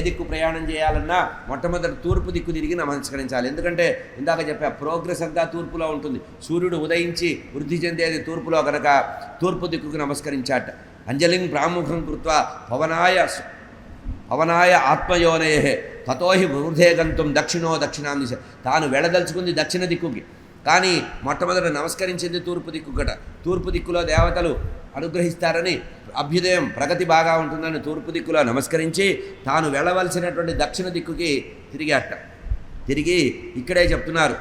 దిక్కు ప్రయాణం చేయాలన్నా మొట్టమొదటి తూర్పు దిక్కు తిరిగి నమస్కరించాలి. ఎందుకంటే ఇందాక చెప్పా ప్రోగ్రెస్ అంతా తూర్పులో ఉంటుంది. సూర్యుడు ఉదయించి వృద్ధి చెందేది తూర్పులో కనుక తూర్పు దిక్కుకు నమస్కరించాట. అంజలిం ప్రాముఖం కృత్వ పవనాయ పవనాయ ఆత్మయోనయే తతోహి వృధే గంతుం దక్షిణో దక్షిణాం దిశ. తాను వెళ్ళదలుచుకుంది దక్షిణ దిక్కుకి. కానీ మొట్టమొదట నమస్కరించింది తూర్పు దిక్కుకట తూర్పు దిక్కులో దేవతలు అనుగ్రహిస్తారని అభ్యుదయం ప్రగతి బాగా ఉంటుందని తూర్పు దిక్కులో నమస్కరించి తాను వెళ్ళవలసినటువంటి దక్షిణ దిక్కుకి తిరిగి అట్ట తిరిగి ఇక్కడే చెప్తున్నారు.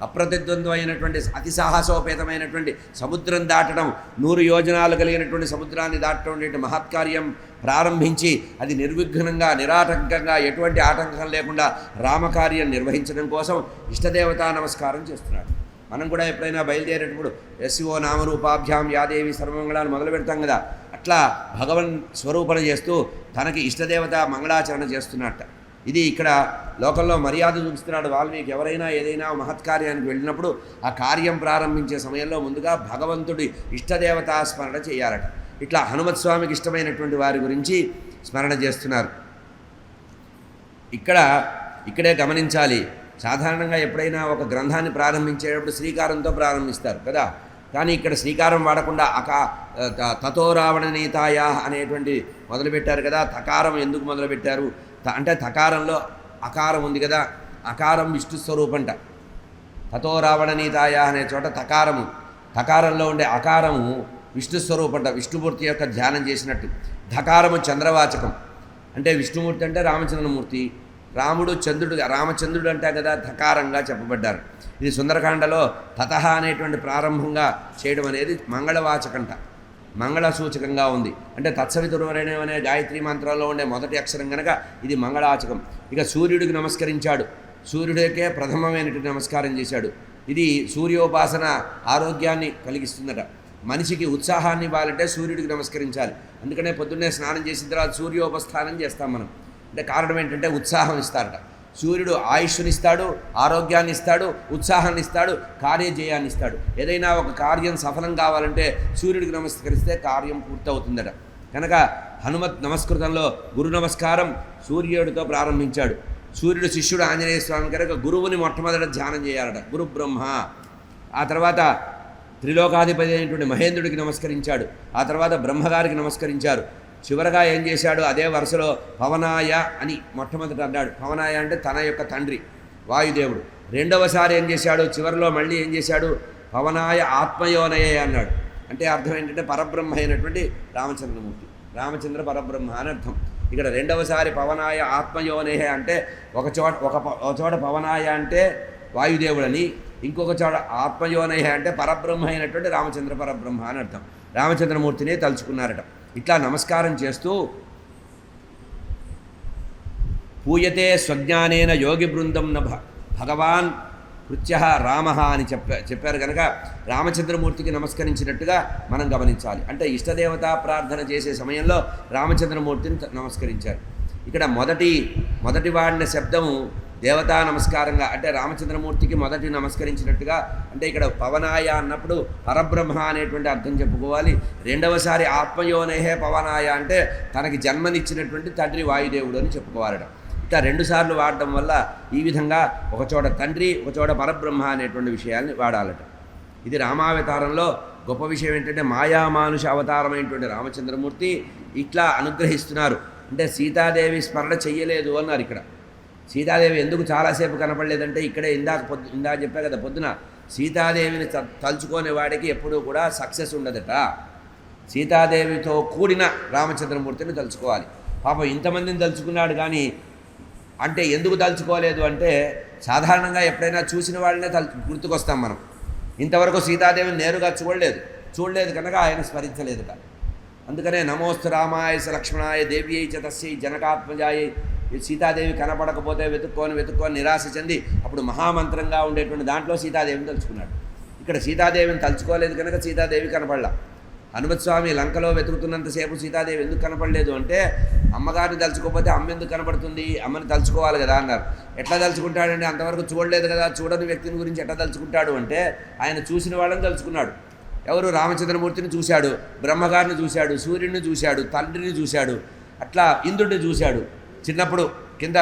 అప్రతిద్వంద్వమైనటువంటి అతి సాహసోపేతమైనటువంటి సముద్రం దాటడం నూరు యోజనాలు కలిగినటువంటి సముద్రాన్ని దాటడం అనేటువంటి మహత్కార్యం ప్రారంభించి అది నిర్విఘ్నంగా నిరాటంకంగా ఎటువంటి ఆటంకం లేకుండా రామకార్యం నిర్వహించడం కోసం ఇష్టదేవతా నమస్కారం చేస్తున్నాడు. మనం కూడా ఎప్పుడైనా బయలుదేరేటప్పుడు ఎస్ఓ నామరూపాభ్యాం యాదేవి సర్వమంగళాలు మొదలు పెడతాం కదా అట్లా భగవన్ స్వరూపణ చేస్తూ తనకి ఇష్టదేవత మంగళాచరణ చేస్తున్నట్ట. ఇది ఇక్కడ లోకంలో మర్యాద చూపిస్తున్నాడు వాల్మీకి. ఎవరైనా ఏదైనా మహత్కార్యానికి వెళ్ళినప్పుడు ఆ కార్యం ప్రారంభించే సమయంలో ముందుగా భగవంతుడి ఇష్టదేవతా స్మరణ చేయాలట. ఇట్లా హనుమత్ స్వామికి ఇష్టమైనటువంటి వారి గురించి స్మరణ చేస్తున్నారు. ఇక్కడ ఇక్కడే గమనించాలి. సాధారణంగా ఎప్పుడైనా ఒక గ్రంథాన్ని ప్రారంభించేటప్పుడు శ్రీకారంతో ప్రారంభిస్తారు కదా. కానీ ఇక్కడ శ్రీకారం వాడకుండా అకా తతో రావణ నీతాయా అనేటువంటి మొదలుపెట్టారు కదా. తకారం ఎందుకు మొదలుపెట్టారు? అంటే తకారంలో అకారం ఉంది కదా అకారం విష్ణు స్వరూపంట. తతో రావణనీతాయ అనే చోట తకారము తకారంలో ఉండే అకారము విష్ణు స్వరూపంట విష్ణుమూర్తి యొక్క ధ్యానం చేసినట్టు. ధకారము చంద్రవాచకం. అంటే విష్ణుమూర్తి అంటే రామచంద్రమూర్తి రాముడు చంద్రుడు రామచంద్రుడు అంటే కదా ధకారంగా చెప్పబడ్డారు. ఇది సుందరకాండలో తతహ అనేటువంటి ప్రారంభంగా చేయడం అనేది మంగళవాచకంట. మంగళ సూచకంగా ఉంది. అంటే తత్సవితుర్వరణం అనే గాయత్రి మంత్రంలో ఉండే మొదటి అక్షరం కనుక ఇది మంగళాచకం. ఇక సూర్యుడికి నమస్కరించాడు. సూర్యుడికే ప్రథమమైనటువంటి నమస్కారం చేశాడు. ఇది సూర్యోపాసన ఆరోగ్యాన్ని కలిగిస్తుందట. మనిషికి ఉత్సాహాన్ని ఇవ్వాలంటే సూర్యుడికి నమస్కరించాలి. అందుకనే పొద్దున్నే స్నానం చేసిన తర్వాత సూర్యోపస్థానం చేస్తాం మనం. అంటే కారణం ఏంటంటే ఉత్సాహం ఇస్తారట. సూర్యుడు ఆయుష్నిస్తాడు ఆరోగ్యాన్ని ఇస్తాడు ఉత్సాహాన్ని ఇస్తాడు కార్యజయాన్ని ఇస్తాడు ఏదైనా ఒక కార్యం సఫలం కావాలంటే సూర్యుడికి నమస్కరిస్తే కార్యం పూర్తవుతుందట. కనుక హనుమత్ నమస్కృతంలో గురు నమస్కారం సూర్యుడితో ప్రారంభించాడు. సూర్యుడు శిష్యుడు ఆంజనేయ స్వామి కనుక గురువుని మొట్టమొదట ధ్యానం చేయాలట. గురు బ్రహ్మ. ఆ తర్వాత త్రిలోకాధిపతి అయినటువంటి మహేంద్రుడికి నమస్కరించాడు. ఆ తర్వాత బ్రహ్మగారికి నమస్కరించారు. చివరగా ఏం చేశాడు? అదే వరుసలో పవనాయ అని మొట్టమొదట అన్నాడు. పవనాయ అంటే తన యొక్క తండ్రి వాయుదేవుడు. రెండవసారి ఏం చేశాడు? చివరిలో మళ్ళీ ఏం చేశాడు? పవనాయ ఆత్మయోనయ అన్నాడు. అంటే అర్థం ఏంటంటే పరబ్రహ్మ అయినటువంటి రామచంద్రమూర్తి. రామచంద్ర పరబ్రహ్మ అని అర్థం. ఇక్కడ రెండవసారి పవనాయ ఆత్మయోనేహ అంటే ఒక చోట ఒక ఒక చోట పవనాయ అంటే వాయుదేవుడని ఇంకొక చోట ఆత్మయోనయ అంటే పరబ్రహ్మ అయినటువంటి రామచంద్ర పరబ్రహ్మ అని అర్థం. రామచంద్రమూర్తిని తలుచుకున్నారట. ఇట్లా నమస్కారం చేస్తూ పూయతే స్వజ్ఞానేన యోగి బృందం న భ- భగవాన్ కృత్య రామ అని చెప్పా చెప్పారు కనుక రామచంద్రమూర్తికి నమస్కరించినట్టుగా మనం గమనించాలి. అంటే ఇష్టదేవత ప్రార్థన చేసే సమయంలో రామచంద్రమూర్తిని త- నమస్కరించారు. ఇక్కడ మొదటి మొదటి వాడిన శబ్దము దేవతా నమస్కారంగా అంటే రామచంద్రమూర్తికి మొదటి నమస్కరించినట్టుగా అంటే ఇక్కడ పవనాయ అన్నప్పుడు పరబ్రహ్మ అనేటువంటి అర్థం చెప్పుకోవాలి. రెండవసారి ఆత్మయోనేహే పవనాయ అంటే తనకి జన్మనిచ్చినటువంటి తండ్రి వాయుదేవుడు అని చెప్పుకోవాలట. ఇట్లా రెండుసార్లు వాడడం వల్ల ఈ విధంగా ఒకచోట తండ్రి ఒకచోట పరబ్రహ్మ అనేటువంటి విషయాల్ని వాడాలట. ఇది రామావతారంలో గొప్ప విషయం ఏంటంటే మాయామానుష అవతారమైనటువంటి రామచంద్రమూర్తి ఇట్లా అనుగ్రహిస్తున్నారు. అంటే సీతాదేవి స్మరణ చెయ్యలేదు అన్నారు ఇక్కడ. సీతాదేవి ఎందుకు చాలాసేపు కనపడలేదంటే ఇక్కడే ఇందాక పొద్దు ఇందాక చెప్పా కదా పొద్దున సీతాదేవిని త- తలుచుకునే వాడికి ఎప్పుడూ కూడా సక్సెస్ ఉండదట. సీతాదేవితో కూడిన రామచంద్రమూర్తిని తలుచుకోవాలి. పాపం ఇంతమందిని తలుచుకున్నాడు కానీ అంటే ఎందుకు తలుచుకోలేదు అంటే సాధారణంగా ఎప్పుడైనా చూసిన వాళ్ళనే తలు గుర్తుకొస్తాం మనం. ఇంతవరకు సీతాదేవిని నేరుగా చూడలేదు. చూడలేదు కనుక ఆయన స్మరించలేదుట. అందుకనే నమోస్తు రామాయ లక్ష్మణాయ దేవ్యై చ తస్యై జనకాత్మజాయ సీతాదేవి కనపడకపోతే వెతుక్కొని వెతుక్కొని నిరాశ చెంది అప్పుడు మహామంత్రంగా ఉండేటువంటి దాంట్లో సీతాదేవిని తలుచుకున్నాడు. ఇక్కడ సీతాదేవిని తలుచుకోలేదు కనుక సీతాదేవి కనపడలా. హనుమత్ స్వామి లంకలో వెతుకుతున్నంతసేపు సీతాదేవి ఎందుకు కనపడలేదు అంటే అమ్మగారిని తలుచుకోకపోతే అమ్మ ఎందుకు కనపడుతుంది? అమ్మని తలుచుకోవాలి కదా అన్నారు. ఎట్లా తలుచుకుంటాడంటే అంతవరకు చూడలేదు కదా చూడని వ్యక్తిని గురించి ఎట్లా తలుచుకుంటాడు అంటే ఆయన చూసిన వాళ్ళని తలుచుకున్నాడు. ఎవరు? రామచంద్రమూర్తిని చూశాడు బ్రహ్మగారిని చూశాడు సూర్యుడిని చూశాడు తండ్రిని చూశాడు అట్లా ఇంద్రుడిని చూశాడు. చిన్నప్పుడు కింద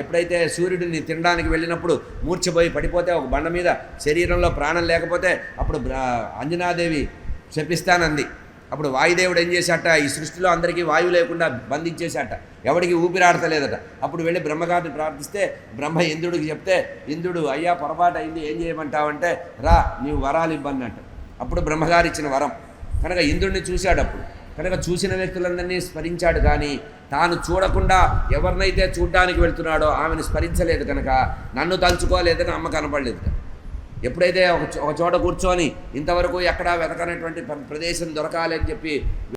ఎప్పుడైతే సూర్యుడిని తినడానికి వెళ్ళినప్పుడు మూర్ఛపోయి పడిపోతే ఒక బండ మీద శరీరంలో ప్రాణం లేకపోతే అప్పుడు అంజనాదేవి శపిస్తానంది. అప్పుడు వాయుదేవుడు ఏం చేశాట? ఈ సృష్టిలో అందరికీ వాయువు లేకుండా బంధించేశాట. ఎవడికి ఊపిరాడతలేదట. అప్పుడు వెళ్ళి బ్రహ్మగారిని ప్రార్థిస్తే బ్రహ్మ ఇంద్రుడికి చెప్తే ఇంద్రుడు అయ్యా పొరపాటు అయింది ఏం చేయమంటావంటే రా నీవు వరాలు ఇవ్వన్నట్టు. అప్పుడు బ్రహ్మగారు ఇచ్చిన వరం. కనుక ఇంద్రుడిని చూశాడు అప్పుడు. కనుక చూసిన వ్యక్తులందరినీ స్మరించాడు కానీ తాను చూడకుండా ఎవరినైతే చూడ్డానికి వెళ్తున్నాడో ఆమెను స్మరించలేదు కనుక నన్ను తలుచుకోలేదని అమ్మ కనపడలేదు. ఎప్పుడైతే ఒక చోట కూర్చొని ఇంతవరకు ఎక్కడా వెతకనటువంటి ప్రదేశం దొరకాలి అని చెప్పి